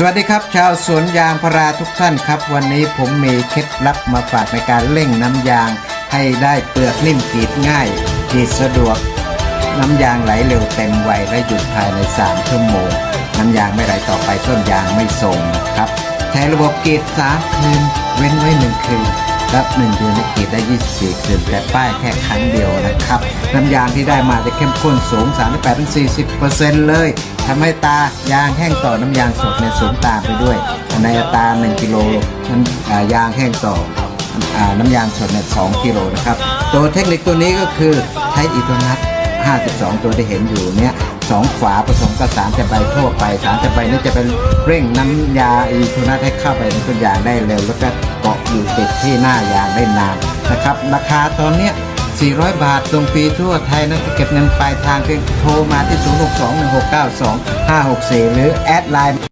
สวัสดีครับ ชาวสวนยางพาราทุกท่านครับ วันนี้ผมมีเคล็ดลับมาฝากในการเร่งน้ำยาง ให้ได้เปลือกนิ่มกรีดง่ายกรีดสะดวก น้ำยางไหลเร็วเต็มไวและหยุดภายใน 3 ชั่วโมง น้ำยางไม่ไหลต่อไปต้นยางไม่ส่งนะครับ ใช้ระบบกรีด3คืนเว้นไว้1คืน รับ1เดือนในกีดได้ 24 คืนแต่ป้ายแค่ครั้งเดียวนะครับ น้ำยางที่ได้มาจะเข้มข้นสูง 38-40%เลยทำให้ตายางแห้งต่อน้ำยางสดในยสูงตามไปด้วยในอัตรา1 กิโลน้ำยางแห้งต่อน้ำยางสดเนี่ย2กิโลนะครับ ตัวเทคนิคตัวนี้ก็คือใช้อีโทนัท 52 ตัวที่เห็นอยู่เนี่ยสองฝาผสมกับสารแต่ใบทั่วไป สารแต่ใบนี่จะเป็นเร่งน้ำยาอีโทนัทให้เข้าไปในต้นยางได้เร็ว แล้วก็เกาะอยู่ติดที่หน้ายางได้นานนะครับ ราคาตอนเนี้ย400 บาทตรงปีทั่วไทยนะเก็บเงินปลายทางเพียงโทรมาที่ 0621692564 หรือแอดไลน์